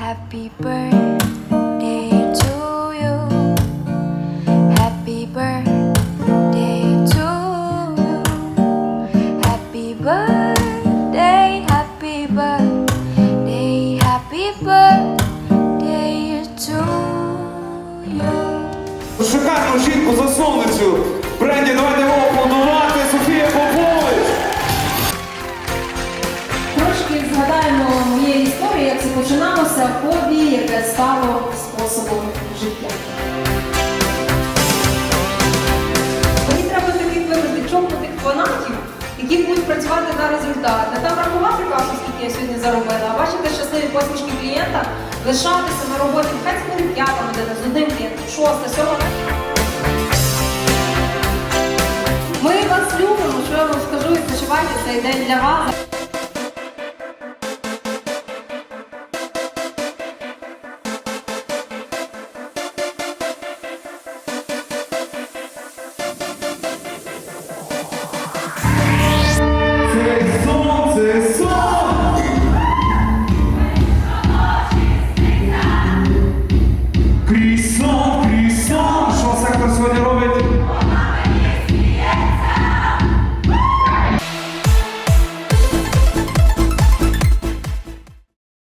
Happy birthday to you. Happy birthday to you. Happy birthday, happy birthday, happy birthday to you. Шикарну жінку засновницю бренді давайте його аплодувати Софія Попович. Трошки згадаємо моєї історії, як це починалося, хобі, яке стало способом життя. Мені треба таких вивести чокнутих фанатів, які будуть працювати на результат. Не там рахувати касу, скільки я сьогодні заробила, а бачити щасливі посмішки клієнта, лишатися на роботі, хай буде п'ята година з одним клієнтом, шоста, сьома. Ми вас любимо, що я вам скажу, і почувайте цей день для вас. É só